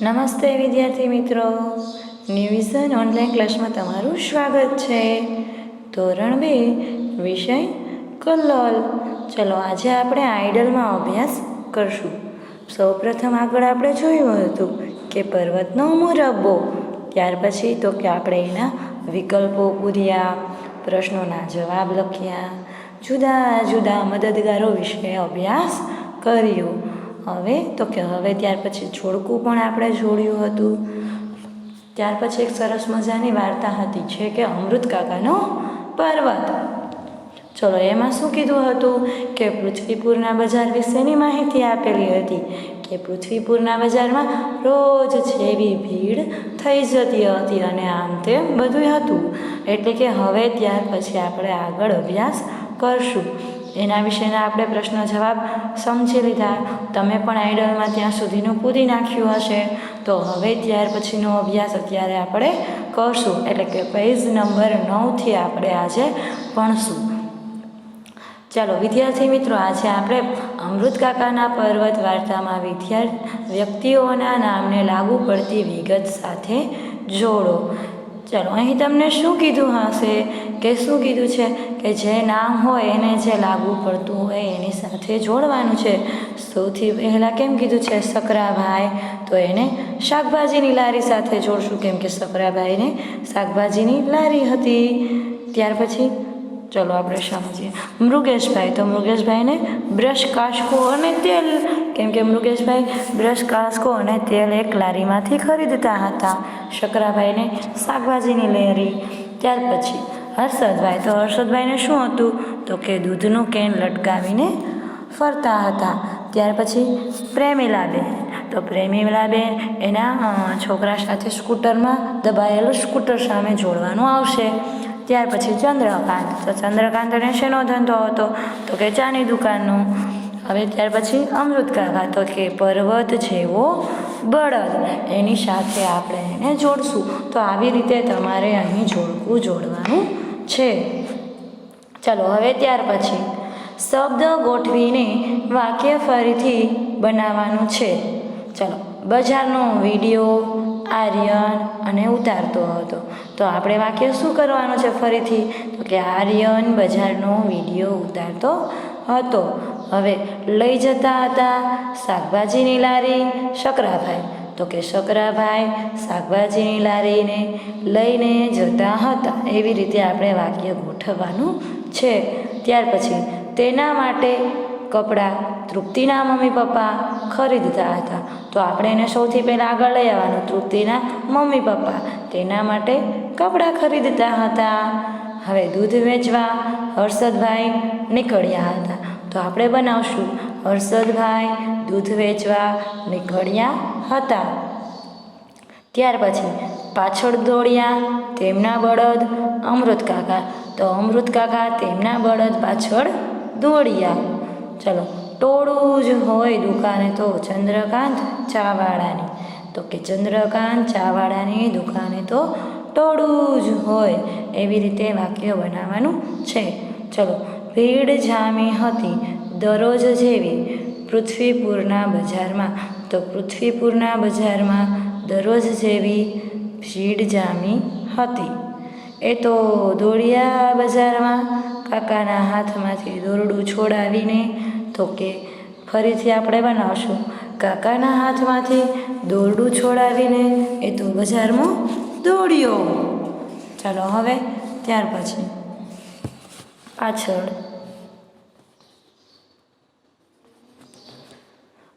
નમસ્તે વિદ્યાર્થી મિત્રો. ન્યૂઝન ઓનલાઈન ક્લાસમાં તમારું સ્વાગત છે. ધોરણ બે, વિષય કલ્લોલ ચલો, આજે આપણે આઈડલમાં અભ્યાસ કરશું. સૌપ્રથમ આગળ આપણે જોયું હતું કે પર્વતનો મુરબ્બો. ત્યાર પછી તો કે આપણે એના વિકલ્પો પૂર્યા, પ્રશ્નોના જવાબ લખ્યા. જુદા જુદા મદદગારો વિશે અભ્યાસ કર્યો. હવે? તો કે હવે ત્યાર પછી જોડકું પણ આપણે જોડ્યું હતું. ત્યાર પછી એક સરસ મજાની વાર્તા હતી છે કે અમૃત કાકાનો પર્વત. ચલો, એમાં શું કીધું હતું? કે પૃથ્વીપુરના બજાર વિશેની માહિતી આપેલી હતી કે પૃથ્વીપુરના બજારમાં રોજ જેવી ભીડ થઈ જતી હતી અને આમ તેમ બધું હતું. એટલે કે હવે ત્યાર પછી આપણે આગળ અભ્યાસ કરશું. એના વિશેના આપણે પ્રશ્ન જવાબ સમજી લીધા. તમે પણ આઈડલમાં ત્યાં સુધીનું પૂરી નાખ્યું હશે. તો હવે ત્યાર પછીનો અભ્યાસ અત્યારે આપણે કરશું. એટલે કે પેજ નંબર નવથી આપણે આજે ભણશું. ચાલો, વિદ્યાર્થી મિત્રો, આજે આપણે અમૃત કાકાના પર્વત વાર્તામાં વિદ્યાર્થી વ્યક્તિઓના નામને લાગુ પડતી વિગત સાથે જોડો. ચાલો, અહીં તમને શું કીધું હશે? કે શું કીધું છે? કે જે નામ હોય એને જે લાગુ પડતું હોય એની સાથે જોડવાનું છે. સૌથી પહેલાં કેમ કીધું છે સકરાભાઈ? તો એને શાકભાજીની લારી સાથે જોડશું, કેમ કે સકરાભાઈને શાકભાજીની લારી હતી. ત્યાર પછી ચલો આપણે સમજીએ મૃગેશભાઈ, તો મૃગેશભાઈને બ્રશ કાસકો અને તેલ. કેમ કે મૃગેશભાઈ બ્રશ કાસકો અને તેલ એક લારીમાંથી ખરીદતા હતા. શકરાભાઈને શાકભાજીની લહેરી ત્યાર પછી હર્ષદભાઈ, તો હર્ષદભાઈને શું હતું? તો કે દૂધનું કેન લટકાવીને ફરતા હતા. ત્યાર પછી પ્રેમીલાબેન. તો પ્રેમીલાબેન એના છોકરા સાથે સ્કૂટરમાં દબાયેલું સ્કૂટર સામે જોડવાનું આવશે. ત્યાર પછી ચંદ્રકાંત. તો ચંદ્રકાંતને શેનો ધંધો હતો? તો કે ચાની દુકાનનો. હવે ત્યાર પછી અમૃત કાકા તો કે પર્વત જેવો બળદ. એની સાથે આપણે એને જોડશું. તો આવી રીતે તમારે અહીં જોડકું જોડવાનું છે. ચાલો, હવે ત્યાર પછી શબ્દ ગોઠવીને વાક્ય ફરીથી બનાવવાનું છે. ચાલો, બજારનો વીડિયો આર્યન અને ઉતારતો હતો. તો આપણે વાક્ય શું કરવાનું છે ફરીથી? તો કે આર્યન બજારનો વીડિયો ઉતારતો હતો. હવે લઈ જતા હતા શાકભાજીની લારી શકરાભાઈ. તો કે શકરાભાઈ શાકભાજીની લારીને લઈને જતા હતા. એવી રીતે આપણે વાક્ય ગોઠવવાનું છે. ત્યાર પછી તેના માટે કપડાં, તૃપ્તિના મમ્મી પપ્પા ખરીદતા હતા. તો આપણે એને સૌથી પહેલાં આગળ લઈ આવવાનું. તૃપ્તિના મમ્મી પપ્પા તેના માટે કપડાં ખરીદતા હતા. હવે દૂધ વેચવા હર્ષદભાઈ નીકળ્યા હતા. તો આપણે બનાવશું. હર્ષદભાઈ દૂધ વેચવા નીકળ્યા હતા. ત્યાર પછી પાછળ દોડ્યા તેમના બળદ અમૃત કાકા. તો અમૃત કાકા તેમના બળદ પાછળ દોડ્યા. ચલો ટોળું જ હોય દુકાને તો ચંદ્રકાંત ચાવાળાની તો કે ચંદ્રકાંત ચાવાળાની દુકાને તો ટોળું જ હોય એવી રીતે વાક્ય બનાવવાનું છે. ચલો, ભીડ જામી હતી દરરોજ જેવી પૃથ્વીપુરના બજારમાં. તો પૃથ્વીપુરના બજારમાં દરરોજ જેવી ભીડ જામી હતી. એ તો દોડિયા બજારમાં કાકાના હાથમાંથી દોરડું છોડાવીને તો કે ફરીથી આપણે બનાવશું. કાકાના હાથમાંથી દોરડું છોડાવીને એ તો બજારમાં દોડ્યો. ચાલો હવે ત્યાર પછી પાછળ.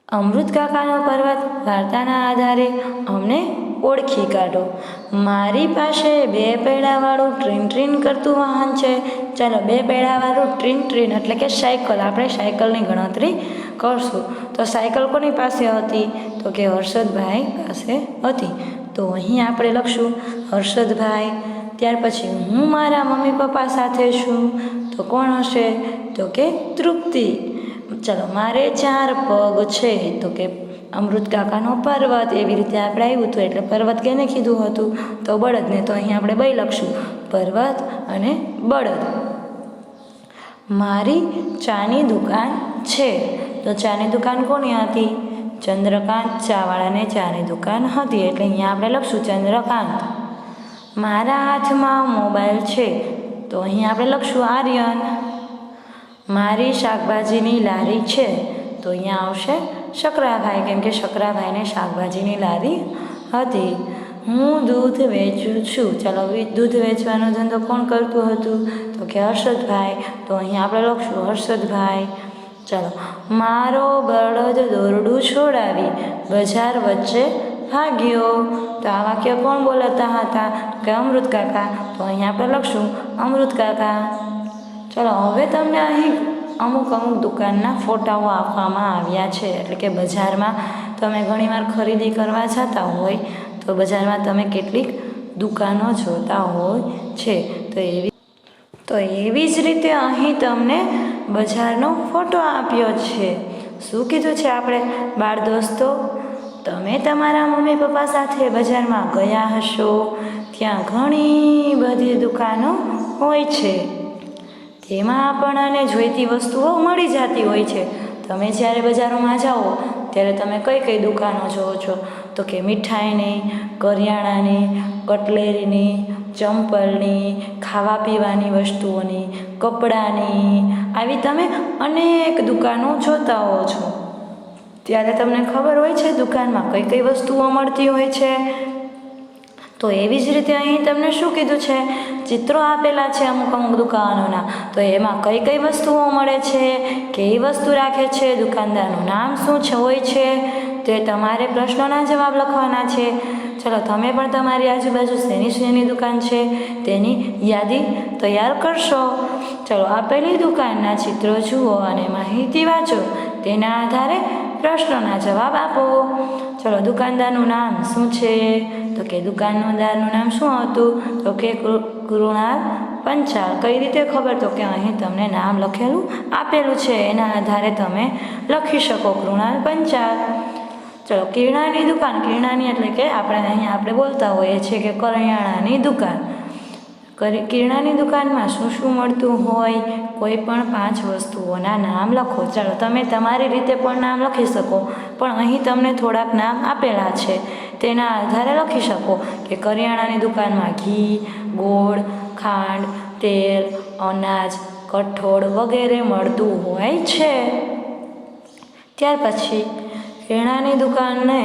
અમૃત કાકાનો પર્વત વાર્તાના આધારે અમને ઓળખી કાઢો. મારી પાસે બે પૈડાવાળું ટ્રીન ટ્રીન કરતું વાહન છે. ચાલો, બે પૈડાવાળું ટ્રીન ટ્રીન એટલે કે સાયકલ. આપણે સાયકલની ગણતરી કરશું. તો સાયકલ કોની પાસે હતી? તો કે હર્ષદભાઈ પાસે હતી. તો અહીં આપણે લખશું, હર્ષદભાઈ, ત્યાર પછી હું મારા મમ્મી પપ્પા સાથે છું. તો કોણ હશે? તો કે તૃપ્તિ. ચાલો, મારે ચાર પગ છે. તો કે, અમૃત કાકાનો પર્વત. એવી રીતે આપણે આવ્યું હતું, એટલે પર્વત કેને કીધું હતું? તો બળદને. તો અહીં આપણે બે લખશું. પર્વત અને બળદ. મારી ચાની દુકાન છે. તો ચાની દુકાન કોની હતી? ચંદ્રકાંત ચાવાળાને ચાની દુકાન હતી. એટલે અહીંયા આપણે લખશું ચંદ્રકાંત. મારા હાથમાં મોબાઈલ છે. તો અહીં આપણે લખશું આર્યન. મારી શાકભાજીની લારી છે. તો અહીંયા આવશે શકરાભાઈ. કેમ કે શકરાભાઈને શાકભાજીની લારી હતી. હું દૂધ વેચું છું. ચાલો દૂધ વેચવાનો ધંધો કોણ કરતું હતું? તો કે હર્ષદભાઈ. તો અહીં આપણે લખશું, હર્ષદભાઈ. ચાલો, મારો બળદ દોરડું છોડાવી બજાર વચ્ચે ભાગ્યો. તો આ વાક્ય કોણ બોલાતા હતા? કે અમૃત કાકા. તો અહીંયા આપણે લખશું, અમૃત કાકા. ચલો, હવે તમને અહીં અમુક અમુક દુકાનના ફોટાઓ આપવામાં આવ્યા છે. એટલે કે બજારમાં તમે ઘણીવાર ખરીદી કરવા જતા હોય તો બજારમાં તમે કેટલીક દુકાનો જોતા હોય છે. તો એવી તો એવી જ રીતે અહીં તમને બજારનો ફોટો આપ્યો છે. શું કીધું છે આપણે? બાળ દોસ્તો, તમે તમારા મમ્મી પપ્પા સાથે બજારમાં ગયા હશો, ત્યાં ઘણી બધી દુકાનો હોય છે. તેમાં આપણને જોઈતી વસ્તુઓ મળી જતી હોય છે. તમે જ્યારે બજારોમાં જાઓ, ત્યારે તમે કઈ કઈ દુકાનો જોવો છો? તો કે મીઠાઈની, કરિયાણાની, કટલેરીની, ચંપલની ખાવા પીવાની વસ્તુઓની, કપડાની, આવી તમે અનેક દુકાનો જોતા હો છો. ત્યારે તમને ખબર હોય છે દુકાનમાં કઈ કઈ વસ્તુઓ મળતી હોય છે? તો એવી જ રીતે અહીં તમને શું કીધું છે? ચિત્રો આપેલા છે અમુક અમુક દુકાનોના. તો એમાં કઈ કઈ વસ્તુઓ મળે છે? કેવી વસ્તુ રાખે છે? દુકાનદારનું નામ શું છે? હોય છે? તે તમારે પ્રશ્નોના જવાબ લખવાના છે. ચલો, તમે પણ તમારી આજુબાજુ શેની શેની દુકાન છે તેની યાદી તૈયાર કરશો. ચલો આપેલી દુકાનના ચિત્રો જુઓ અને માહિતી વાંચો. તેના આધારે પ્રશ્નોના જવાબ આપો. ચલો, દુકાનદારનું નામ શું છે? તો કે દુકાનદારનું નામ શું હતું? તો કે, કૃણાલ પંચાલ. કઈ રીતે ખબર? તો કે અહીં તમને નામ લખેલું આપેલું છે. એના આધારે તમે લખી શકો કૃણાલ પંચાલ. ચલો, કિરણાની દુકાન, કિરણાની એટલે કે આપણે અહીંયા આપણે બોલતા હોઈએ છીએ કે કરિયાણાની દુકાન. કરી, કિરણાની દુકાનમાં શું શું મળતું હોય, કોઈ પણ પાંચ વસ્તુઓના નામ લખો. ચાલો, તમે તમારી રીતે પણ નામ લખી શકો, પણ અહીં તમને થોડાક નામ આપેલા છે. તેના આધારે લખી શકો કે કરિયાણાની દુકાનમાં ઘી, ગોળ, ખાંડ, તેલ, અનાજ, કઠોળ વગેરે મળતું હોય છે. ત્યાર પછી કિરણાની દુકાનને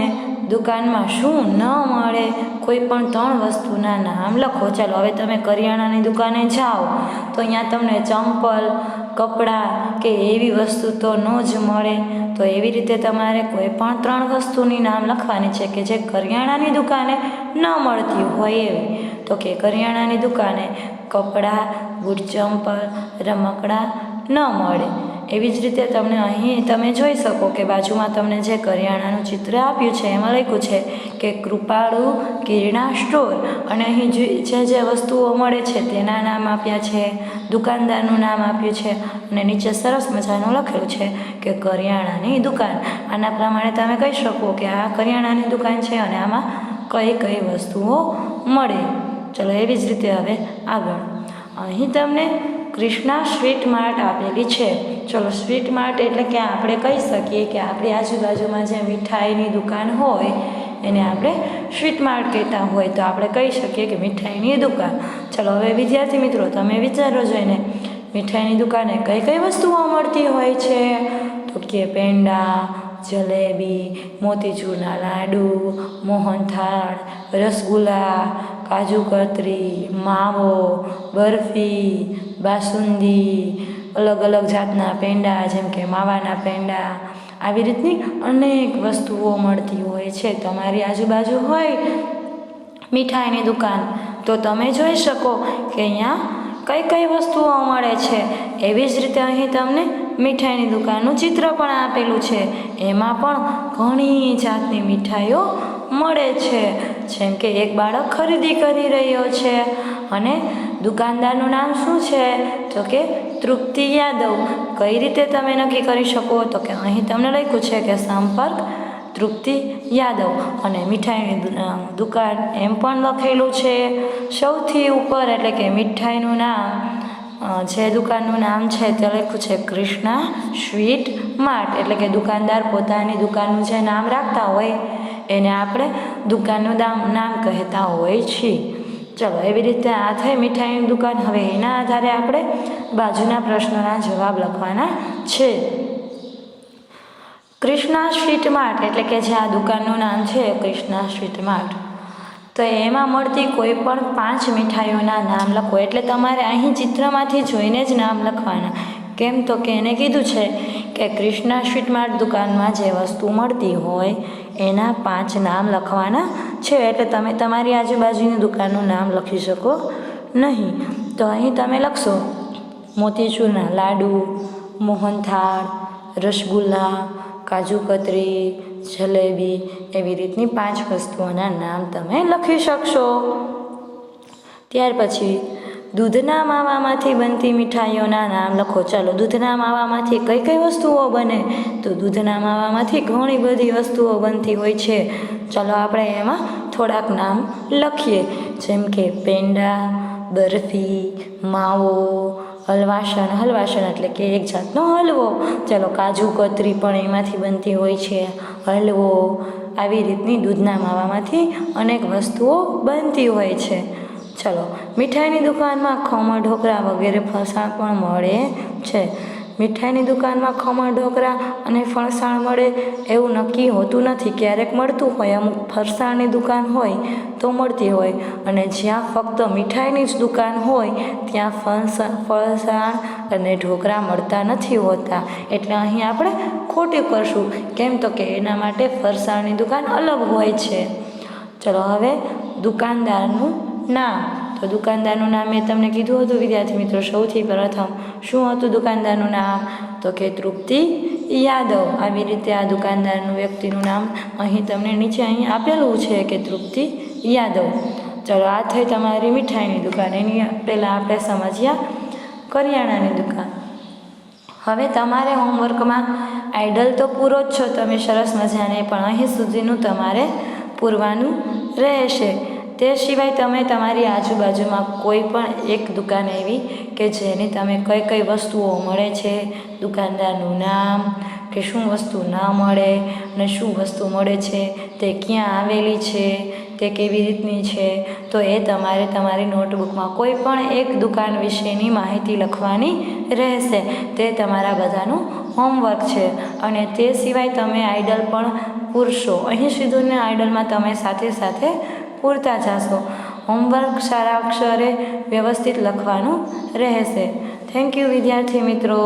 દુકાનમાં શું ન મળે, કોઈ પણ ત્રણ વસ્તુના નામ લખો. ચાલો, હવે તમે કરિયાણાની દુકાને જાઓ, તો અહીંયા તમને ચંપલ, કપડાં કે એવી વસ્તુ તો ન જ મળે. તો એવી રીતે તમારે કોઈ પણ ત્રણ વસ્તુની નામ લખવાની છે કે જે કરિયાણાની દુકાને ન મળતી હોય એવી. તો કે કરિયાણાની દુકાને કપડાં, બૂટ, ચંપલ, રમકડાં ન મળે. એવી જ રીતે તમને અહીં તમે જોઈ શકો કે બાજુમાં તમને જે કરિયાણાનું ચિત્ર આપ્યું છે, એમાં લખ્યું છે કે કૃપાળુ કિરણા સ્ટોર. અને અહીં જે જે વસ્તુઓ મળે છે તેના નામ આપ્યા છે, દુકાનદારનું નામ આપ્યું છે, અને નીચે સરસ મજાનું લખેલું છે કે કરિયાણાની દુકાન. આના પ્રમાણે તમે કહી શકો કે આ કરિયાણાની દુકાન છે અને આમાં કઈ કઈ વસ્તુઓ મળે. ચલો એવી જ રીતે હવે આગળ. અહીં તમને કૃષ્ણા સ્વીટ માર્ટ આપેલી છે. ચલો, સ્વીટ માર્ટ એટલે કે આપણે કહી શકીએ કે આપણી આજુબાજુમાં જે મીઠાઈની દુકાન હોય, એને આપણે સ્વીટ માર્ટ કહેતા હોય, તો આપણે કહી શકીએ કે મીઠાઈની દુકાન. ચલો, હવે વિદ્યાર્થી મિત્રો, તમે વિચારો જોઈને મીઠાઈની દુકાને કઈ કઈ વસ્તુઓ મળતી હોય છે? તો કે પેંડા, જલેબી, મોતીચૂરના લાડુ, મોહનથાળ, રસગુલ્લા, કાજુ કતરી, માવો, બરફી, બાસુંદી અલગ અલગ જાતના પેંડા, જેમ કે માવાના પેંડા, આવી રીતની અનેક વસ્તુઓ મળતી હોય છે. તમારી આજુબાજુ હોય મીઠાઈની દુકાન, તો તમે જોઈ શકો કે અહીંયા કઈ કઈ વસ્તુઓ મળે છે. એવી જ રીતે અહીં તમને મીઠાઈની દુકાનનું ચિત્ર પણ આપેલું છે. એમાં પણ ઘણી જાતની મીઠાઈઓ મળે છે. જેમ કે એક બાળક ખરીદી કરી રહ્યો છે અને દુકાનદારનું નામ શું છે? તો કે તૃપ્તિ યાદવ. કઈ રીતે તમે નક્કી કરી શકો? તો કે અહીં તમને લખ્યું છે કે સંપર્ક તૃપ્તિ યાદવ. અને મીઠાઈની દુકાન એમ પણ લખેલું છે. સૌથી ઉપર એટલે કે મીઠાઈનું નામ જે દુકાનનું નામ છે તે લખ્યું છે કૃષ્ણા સ્વીટ માર્ટ. એટલે કે દુકાનદાર પોતાની દુકાનનું જે નામ રાખતા હોય, એને આપણે દુકાનનું નામ નામ કહેતા હોય છીએ. ચલો, એવી રીતે આ થઈ મીઠાઈની દુકાન હવે એના આધારે આપણે બાજુના પ્રશ્નોના જવાબ લખવાના છે. કૃષ્ણા સ્વીટ માર્ટ એટલે કે જે આ દુકાનનું નામ છે, કૃષ્ણા સ્વીટ માર્ટ. તો એમાં મળતી કોઈ પણ પાંચ મીઠાઈઓના નામ લખો. એટલે તમારે અહીં ચિત્રમાંથી જોઈને જ નામ લખવાના. કેમ તો કે એને કીધું છે કે કૃષ્ણા સ્વીટ માર્ટ દુકાનમાં જે વસ્તુ મળતી હોય, એના પાંચ નામ લખવાના છે એટલે તમે તમારી આજુબાજુની દુકાનનું નામ લખી શકો નહીં. તો અહીં તમે લખશો, મોતીચૂરના લાડુ, મોહનથાળ, રસગુલ્લા, કાજુ કતરી, જલેબી એવી રીતની પાંચ વસ્તુઓના નામ તમે લખી શકશો. ત્યાર પછી દૂધના માવામાંથી બનતી મીઠાઈઓના નામ લખો. ચાલો, દૂધના માવામાંથી કઈ કઈ વસ્તુઓ બને? તો દૂધના માવામાંથી ઘણી બધી વસ્તુઓ બનતી હોય છે. ચાલો, આપણે એમાં થોડાક નામ લખીએ. જેમ કે પેંડા, બરફી, માવો, હલવાસણ. હલવાસણ એટલે કે એક જાતનો હલવો. ચાલો, કાજુ, કતરી પણ એમાંથી બનતી હોય છે. હલવો. આવી રીતની દૂધના માવામાંથી અનેક વસ્તુઓ બનતી હોય છે. ચલો, મીઠાઈની દુકાનમાં ખમણ, ઢોકળા વગેરે ફરસાણ પણ મળે છે. મીઠાઈની દુકાનમાં ખમણ, ઢોકળા અને ફરસાણ મળે એવું નક્કી હોતું નથી. ક્યારેક મળતું હોય, અમુક ફરસાણની દુકાન હોય તો મળતી હોય અને જ્યાં ફક્ત મીઠાઈની જ દુકાન હોય, ત્યાં ફરસાણ ફરસાણ અને ઢોકળા મળતા નથી હોતા. એટલે અહીં આપણે ખોટી કરશું. કેમ તો કે એના માટે ફરસાણની દુકાન અલગ હોય છે. ચલો હવે દુકાનદારનું નામ. તો દુકાનદારનું નામ મેં તમને કીધું હતું, વિદ્યાર્થી મિત્રો, સૌથી પ્રથમ. શું હતું દુકાનદારનું નામ? તો કે તૃપ્તિ યાદવ. આવી રીતે આ દુકાનદારનું વ્યક્તિનું નામ અહીં તમને નીચે અહીં આપેલું છે કે તૃપ્તિ યાદવ. ચલો, આ થઈ તમારી મીઠાઈની દુકાન. એની પહેલાં આપણે સમજ્યા કરિયાણાની દુકાન. હવે તમારે હોમવર્કમાં આઈડલ તો પૂરો જ છો, તમે સરસ મજાને, પણ અહીં સુધીનું તમારે પૂરવાનું રહેશે. તે સિવાય તમે તમારી આજુબાજુમાં કોઈ પણ એક દુકાન એવી કે જેની તમે કઈ કઈ વસ્તુઓ મળે છે? દુકાનદારનું નામ કે શું વસ્તુ ના મળે અને શું વસ્તુ મળે છે? તે ક્યાં આવેલી છે? તે કેવી રીતની છે? તો એ તમારે તમારી નોટબુકમાં કોઈ પણ એક દુકાન વિશેની માહિતી લખવાની રહેશે. તે તમારા બધાનું હોમવર્ક છે. અને તે સિવાય તમે આઈડલ પણ પૂરશો. અહીં સુધીને આઈડલમાં તમે સાથે સાથે પૂરતા જશો. હોમવર્ક સારા અક્ષરે વ્યવસ્થિત લખવાનું રહેશે. થેન્ક યુ વિદ્યાર્થી મિત્રો.